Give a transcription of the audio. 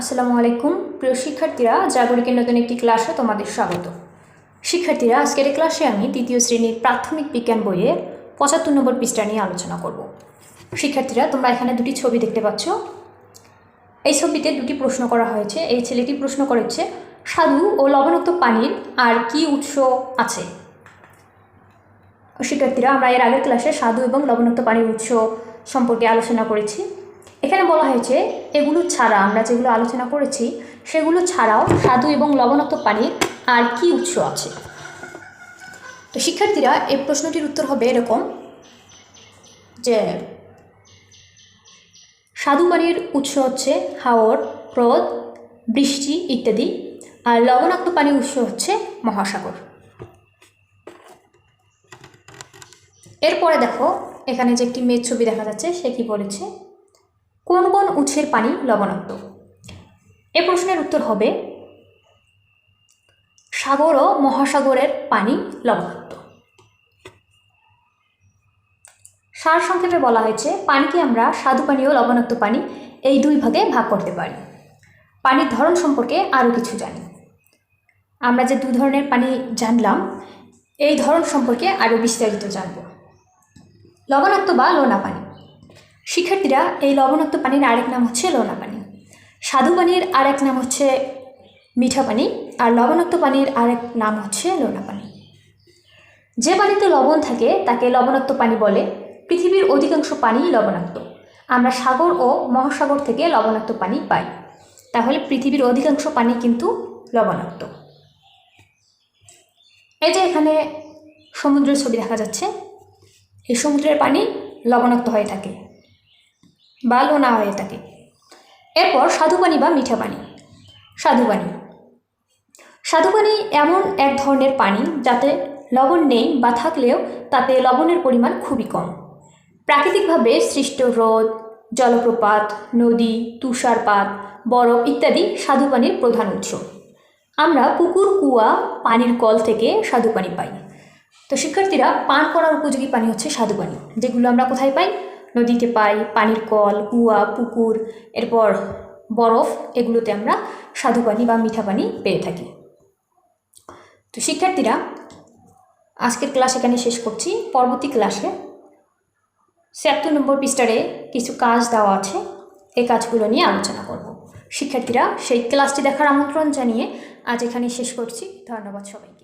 আসসালামু আলাইকুম। প্রিয় শিক্ষার্থীরা, জাগরিকের নতুন একটি ক্লাসে তোমাদের স্বাগত। শিক্ষার্থীরা, আজকের এই ক্লাসে আমি দ্বিতীয় শ্রেণির প্রাথমিক বিজ্ঞান বইয়ের পঁচাত্তর নম্বর পৃষ্ঠা নিয়ে আলোচনা করব। শিক্ষার্থীরা, তোমরা এখানে দুটি ছবি দেখতে পাচ্ছ। এই ছবিতে দুটি প্রশ্ন করা হয়েছে। এই ছেলেটি প্রশ্ন করেছে, স্বাদু ও লবণাক্ত পানির আর কি উৎস আছে? শিক্ষার্থীরা, আমরা এর আগের ক্লাসে স্বাদু এবং লবণাক্ত পানির উৎস সম্পর্কে আলোচনা করেছি। এখানে বলা হয়েছে, এগুলো ছাড়া আমরা যেগুলো আলোচনা করেছি, সেগুলো ছাড়াও স্বাদু এবং লবণাক্ত পানির আর কি উৎস আছে? তো শিক্ষার্থীরা, এই প্রশ্নটির উত্তর হবে এরকম যে স্বাদু পানির উৎস হচ্ছে হাওর হ্রদ বৃষ্টি ইত্যাদি, আর লবণাক্ত পানির উৎস হচ্ছে মহাসাগর। এরপরে দেখো, এখানে যে একটি মেয়ের ছবি দেখা যাচ্ছে, সে কি বলেছে? কোন কোন উৎসের পানি লবণাক্ত? এ প্রশ্নের উত্তর হবে, সাগর ও মহাসাগরের পানি লবণাক্ত। সার সংক্ষেপে বলা হয়েছে, পানিকে আমরা স্বাদু পানি ও লবণাক্ত পানি এই দুই ভাগে ভাগ করতে পারি। পানির ধরন সম্পর্কে আরও কিছু জানি। আমরা যে দু ধরনের পানি জানলাম, এই ধরন সম্পর্কে আরও বিস্তারিত জানব। লবণাক্ত বা লোনা পানি। শিক্ষার্থীরা এই লবণাক্ত পানির আরেক নাম হচ্ছে লোনা পানি। সাধু পানির আরেক নাম হচ্ছে মিঠা পানি, আর লবণাক্ত পানির আরেক নাম হচ্ছে লোনা পানি। যে পানিতে লবণ থাকে, তাকে লবণাক্ত পানি বলে। পৃথিবীর অধিকাংশ পানি লবণাক্ত। আমরা সাগর ও মহাসাগর থেকে লবণাক্ত পানি পাই। তাহলে পৃথিবীর অধিকাংশ পানি কিন্তু লবণাক্ত। এই যে এখানে সমুদ্রের ছবি দেখা যাচ্ছে, এই সমুদ্রের পানি লবণাক্ত হয়ে থাকে। বা লোনা হয়ে থাকে এরপর স্বাদু পানি বা মিঠা পানি। স্বাদু পানি এমন এক ধরনের পানি যাতে লবণ নেই বা থাকলেও তাতে লবণের পরিমাণ খুবই কম। প্রাকৃতিকভাবে সৃষ্ট হ্রদ, জলপ্রপাত, নদী, তুষারপাত, বরফ ইত্যাদি স্বাদু পানির প্রধান উৎস। আমরা পুকুর, কুয়া, পানির কল থেকে স্বাদু পানি পাই। তো শিক্ষার্থীরা পান করার উপযোগী পানি হচ্ছে স্বাদু পানি যেগুলো আমরা কোথায় পাই? নদীতে পাই, পানির কল, কুয়া, পুকুর, এরপর বরফ, এগুলোতে আমরা স্বাদু পানি বা মিঠা পানি পেয়ে থাকি। তো শিক্ষার্থীরা, আজকের ক্লাস এখানে শেষ করছি। পরবর্তী ক্লাসে ছিয়াত্তর নম্বর পৃষ্ঠারে কিছু কাজ দেওয়া আছে, এই কাজগুলো নিয়ে আলোচনা করব। শিক্ষার্থীরা, সেই ক্লাসটি দেখার আমন্ত্রণ জানিয়ে আজ এখানে শেষ করছি। ধন্যবাদ সবাইকে।